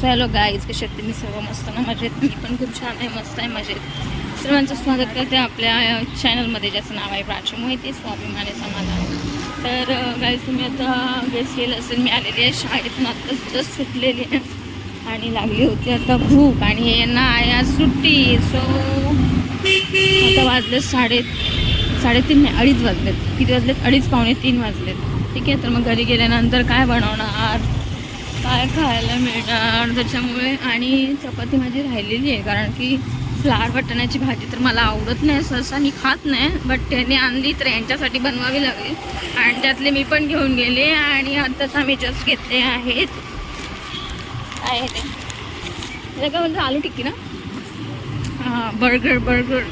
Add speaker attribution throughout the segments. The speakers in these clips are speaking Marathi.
Speaker 1: सो हॅलो गाईज कसे आहेत तुम्ही सर्व मस्त ना मजेत? मी पण खूप छान आहे मस्त आहे मजेत. सर्वांचं स्वागत करते आपल्या चॅनलमध्ये ज्याचं नाव आहे प्राची मोहिते स्वाभिमानी समाधान. तर गाईज तुम्ही आता गेस केलं असेल मी आलेली आहे शाळेतून आत्ताच जस्ट सुटलेली आहे. आणि लागली होती आता भूक आणि हे यांना आहे आज सुट्टी सो आता वाजले साडे साडेतीन नाही अडीच वाजलेत. किती वाजलेत? अडीच पावणे तीन वाजलेत. ठीक आहे तर मग घरी गेल्यानंतर काय बनवणार? काय खायला मिळणार. त्याच्यामुळे आणि चपाती माझी राहिलेली आहे कारण की फ्लावर वाटण्याची भाजी तर मला आवडत नाही सहसा मी खात नाही बट त्यांनी आणली तर यांच्यासाठी बनवावी लागली. आणि त्यातले मी पण घेऊन गेले आणि आत्ताच आम्ही जस्ट घेतले आहेत. आहे ते. त्याला काय आलू टिक्की ना? हां बर्गर बर्गर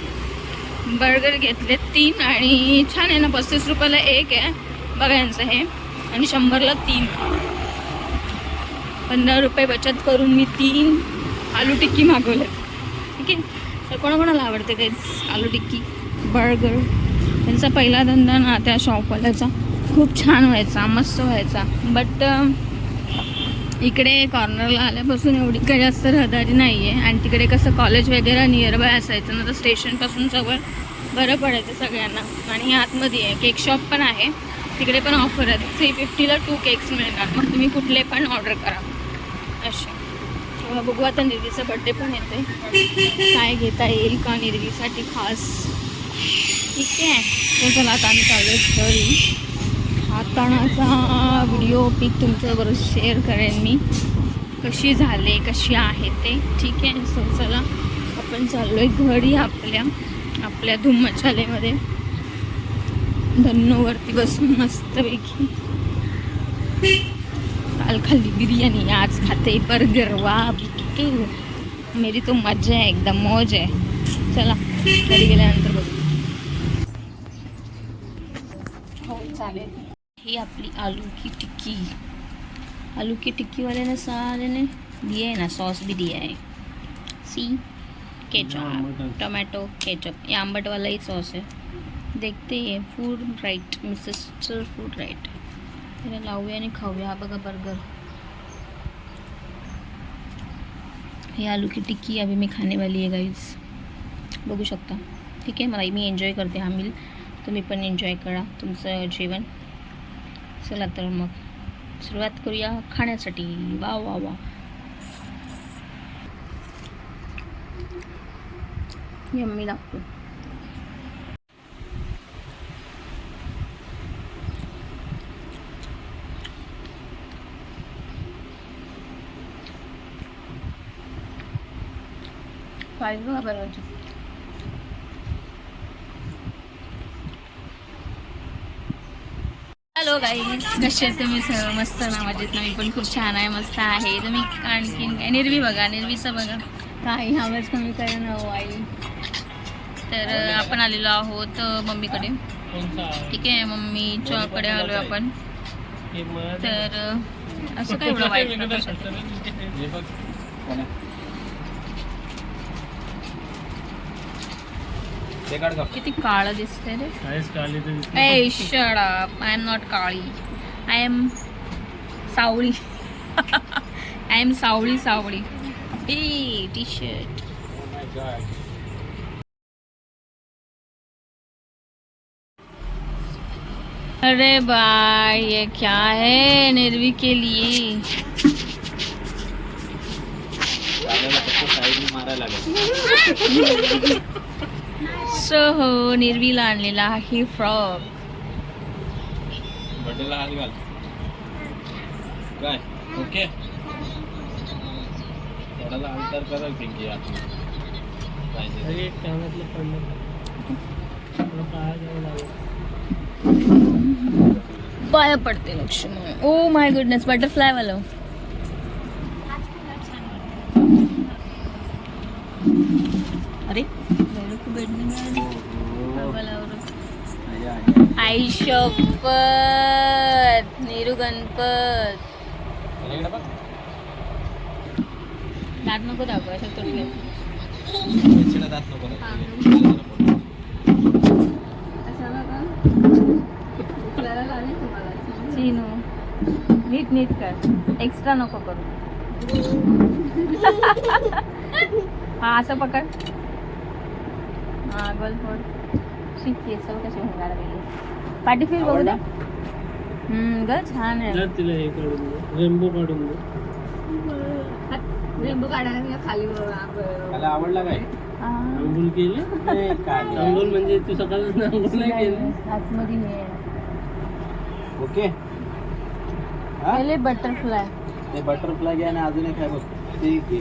Speaker 1: बर्गर घेतले तीन आणि छान आहे ना पस्तीस रुपयाला एक आहे. बघा यांचं हे. आणि शंभरला तीन. पंधरा रुपये बचत करून मी तीन आलू टिक्की मागवले ठीक आहे? तर कोणाकोणाला आवडते काहीच आलू टिक्की? बर्गर. त्यांचा पहिला धंदा ना त्या शॉपवाल्याचा खूप छान व्हायचा मस्त व्हायचा. बट इकडे कॉर्नरला आल्यापासून एवढी काही जास्त रहदारी नाही आहे आणि तिकडे कसं कॉलेज वगैरे नियर बाय असायचं ना तर स्टेशनपासून जवळ बरं पडायचं सगळ्यांना. आणि आतमध्ये आहे केक शॉप पण आहे. तिकडे पण ऑफर आहे थ्री फिफ्टीला टू केक्स मिळणार. मग तुम्ही कुठले पण ऑर्डर करा. बघू आता निर्गीचा बड्डे पण येते काय घेता येईल का निर्गीसाठी खास? ठीक आहे. चला आता आम्ही चाललो घरी. हाताणाचा व्हिडिओ पिक तुमच्याबरोबर शेअर करेन मी. कशी झाले कशी आहे ते. ठीक आहे. सो चला. आपण चाललो आहे घरी आपल्या आपल्या धूम धन्नोवरती बसून मस्तपैकी. काल खाल्ली बिर्याणी आज खाते बर्गर वा बिट्टू मेरी तो मज़ा है एकदम मौज आहे चला घरी गेल्यानंतर बघू हो चालेल ही आपली आलू की टिक्की। आलू की टिक्की वाले ने सारे ने दिए है ना सॉस भी दिया है। सी केचप टोमेटो केचप। ये आंबट वाला ही सॉस है। देखते हैं फ़ूड राइट मिसेस्टर फ़ूड राईट त्याला लावूया आणि खाऊया. हा बघा बर्गर हे आलू की टिक्की अभी मी खाने वाली आहे गाईज बघू शकता. ठीक आहे मला मी एन्जॉय करते हा मील तुम्ही पण एन्जॉय करा तुमचं जेवण. चला तर मग. सुरुवात करूया खाण्यासाठी. वा वा वा. यम्मी लागतो पाहिजे बघा बरोबर हॅलो गाईज कसे आहेत तुम्ही? सर्व मस्त ना? मजेत ना? मी पण खूप छान आहे. मस्त आहे. तुम्ही आणखीन काय? निर्वी बघा. निर्वीचं बघा. काही आवाज कमी करा ना हो आई. तर आपण आलेलो आहोत मम्मीकडे. ठीक आहे? मम्मीच्याकडे आलो आपण. तर असं काय एवढं वाईट नका कशात. किती काळं दिसतंय रे? ए shut up I am not काळी. आय एम सावळी. आय एम सावळी सावळी. ए टी शर्ट अरे भाई ये क्या है निर्वी के लिए? सो हो निर्वीला आणलेला आहे फ्रॉक.
Speaker 2: बड्डेला हात घाल. काय? ओके? थोडाला अंतर करा पिंकी पाहिजे
Speaker 1: पाया पडते Laxman oh my goodness butterfly वाला. अरे. आई शपथ नेहरू गणपत. दात नको दाखव असं तुटले
Speaker 2: पैशाला
Speaker 1: नीट नीट कर. एक्स्ट्रा नको करू. हा असं पकड. हा शिकते सगळं कशी भंगार गेली पाठी फिर बघू दे. हम्म ग छान आहे.
Speaker 2: तिला हे काढून दे. रेनबो काढून दे.
Speaker 1: रेनबो काढायला खाली
Speaker 3: त्याला आवडला काय?
Speaker 1: हा.
Speaker 2: केली? म्हणजे तू सकाळी आंघोळ नाही केली?
Speaker 1: आतमध्ये हे आहे.
Speaker 3: ओके. हा?
Speaker 1: पहिले बटरफ्लाय
Speaker 3: ते बटरफ्लाय घ्या आणि अजून एक आहे बघ. ते घे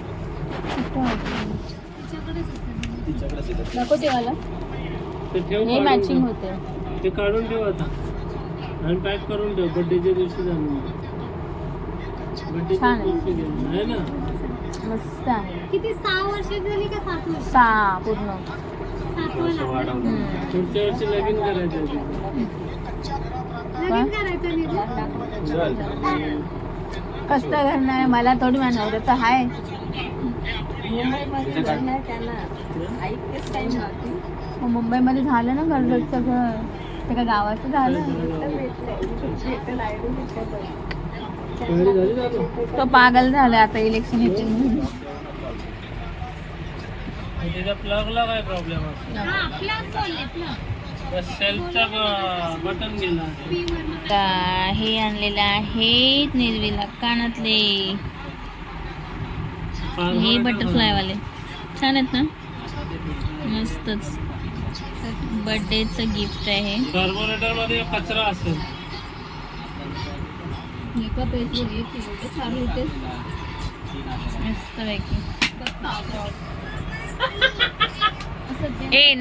Speaker 3: तिच्याकडेच येतात
Speaker 1: नको ते मला
Speaker 2: ते ठेव
Speaker 1: हे
Speaker 2: काढून
Speaker 1: मॅचिंग
Speaker 2: ठेव.
Speaker 1: होते
Speaker 2: ते काढून ठेव आता. आणि पॅक करून ठेव. बड्डेच्या दिवशी जाणून बड्डेच्या
Speaker 1: छान आहे.
Speaker 2: दिवशी घेऊन आहे ना?
Speaker 1: मस्त आहे.
Speaker 4: किती? सहा वर्ष झाली का सात वर्ष?
Speaker 1: सहा पूर्ण.
Speaker 3: थोडंसं वाढवलं.
Speaker 1: हम्म.
Speaker 2: पुढच्या वर्षी लगीन करायचं आहे.
Speaker 4: लगीन करायचं
Speaker 3: चल
Speaker 1: करणार मला थोडी
Speaker 3: काय?
Speaker 1: मग मुंबईमध्ये झालं ना कर्जतचं घर ते काय गावाचं झालं?
Speaker 2: झाली जातो
Speaker 1: तो पागल झाला आता इलेक्शन येते म्हणून.
Speaker 2: त्याच्या प्लगला काय प्रॉब्लेम असतो
Speaker 4: हा. प्लग बोलले प्लग
Speaker 2: त्या सेल्फचा बटन गेला.
Speaker 1: आता हे आणलेलं आहे निर्वीला कानातले. हे बटरफ्लाय वाले? छान आहेत ना? मस्तच. बर्थडेचं गिफ्ट है
Speaker 2: कार्बोरेटर मध्ये कचरा असेल.
Speaker 1: मस्त पैकी ए